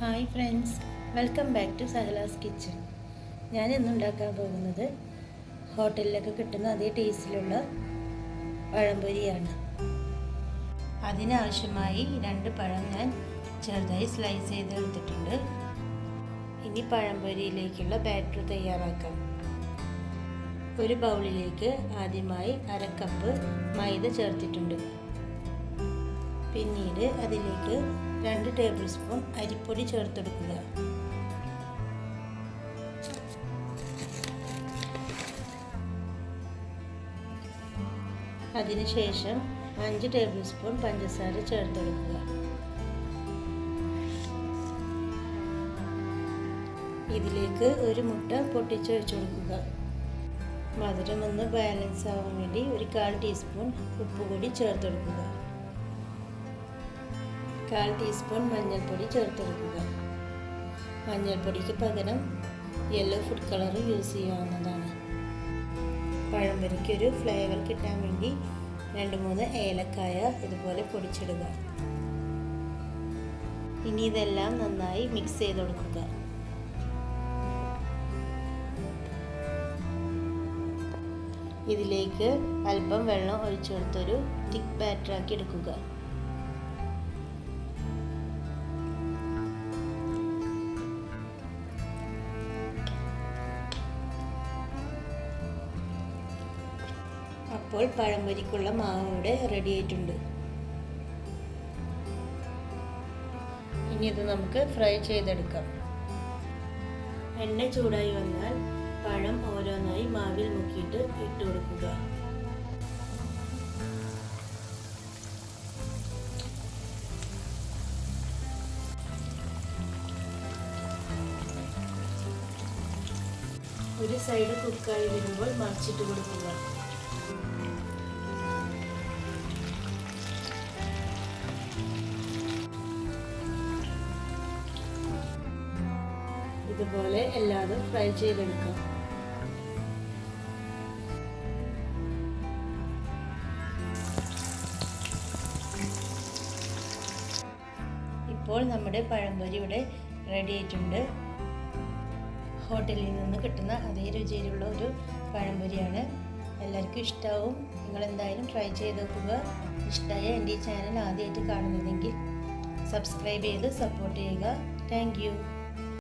Hi friends. Welcome back to Sahala's kitchen. ഞാൻ ഇന്ന് ഉണ്ടാക്കാൻ പോകുന്നത് ഹോട്ടലിലൊക്കെ കിട്ടുന്ന അതേ ടേസ്റ്റിലുള്ള പഴംപൊരിയാണ്. അതിനാവശ്യമായി രണ്ട് പഴം ഞാൻ ചെറുതായി സ്ലൈസ് ചെയ്ത് എടുത്തിട്ടുണ്ട് ഇനി പഴംപൊരിയിലേക്കുള്ള ബാറ്റർ തയ്യാറാക്കാം. ഒരു ബൗളിലേക്ക് ആദ്യമായി അര കപ്പ് മൈദ ചേർത്തിട്ടുണ്ട്. പിന്നീട് അതിലേക്ക് രണ്ട് ടേബിൾ സ്പൂൺ അരിപ്പൊടി ചേർത്തെടുക്കുക. അതിനുശേഷം അഞ്ച് ടേബിൾ സ്പൂൺ പഞ്ചസാര ചേർത്തെടുക്കുക. ഇതിലേക്ക് ഒരു മുട്ട പൊട്ടിച്ചൊഴിച്ചു കൊടുക്കുക മധുരം ഒന്ന് ബാലൻസ് ആവാൻ വേണ്ടി ഒരു കാൽ ടീസ്പൂൺ ഉപ്പ് കൂടി ചേർത്തെടുക്കുക. കാൽ ടീസ്പൂൺ മഞ്ഞൾപ്പൊടി ചേർത്തെടുക്കുക. മഞ്ഞൾപ്പൊടിക്ക് പകരം യെല്ലോ ഫുഡ് കളർ യൂസ് ചെയ്യാവുന്നതാണ്. പഴംപൊരിക്ക് ഒരു ഫ്ലേവർ കിട്ടാൻ വേണ്ടി രണ്ട് മൂന്ന് ഏലക്കായ ഇതുപോലെ പൊടിച്ചിടുക. ഇനി ഇതെല്ലാം നന്നായി മിക്സ് ചെയ്ത് കൊടുക്കുക. ഇതിലേക്ക് അല്പം വെള്ളം ഒഴിച്ചു കൊടുത്തൊരു തിക്ക് ബാറ്ററാക്കി എടുക്കുക. അപ്പോൾ പഴംപൊരിക്കുള്ള മാവ് ഇവിടെ റെഡി ആയിട്ടുണ്ട്. ഇനി ഇത് നമുക്ക് ഫ്രൈ ചെയ്തെടുക്കാം. എണ്ണ ചൂടായി വന്നാൽ പഴം ഓരോന്നായി മാവിൽ മുക്കിയിട്ട് ഇട്ട് കൊടുക്കുക. ഒരു സൈഡ് കുക്കായി വരുമ്പോൾ മറിച്ചിട്ട് കൊടുക്കുക. ഇതുപോലെ എല്ലാതും ഫ്രൈ ചെയ്തെടുക്കാം. ഇപ്പോൾ നമ്മുടെ പഴംപൊരി ഇവിടെ റെഡി ആയിട്ടുണ്ട്. ഹോട്ടലിൽ നിന്ന് കിട്ടുന്ന അതേ രുചിയിലുള്ള ഒരു പഴംപൊരിയാണ്. എല്ലാവർക്കും ഇഷ്ടമാവും നിങ്ങൾ എന്തായാലും ട്രൈ ചെയ്ത് നോക്കുക. ഇഷ്ടമായ എന്റെ ഈ ചാനൽ ആദ്യമായിട്ട് കാണുന്നതെങ്കിൽ സബ്സ്ക്രൈബ് ചെയ്ത് സപ്പോർട്ട് ചെയ്യുക. താങ്ക്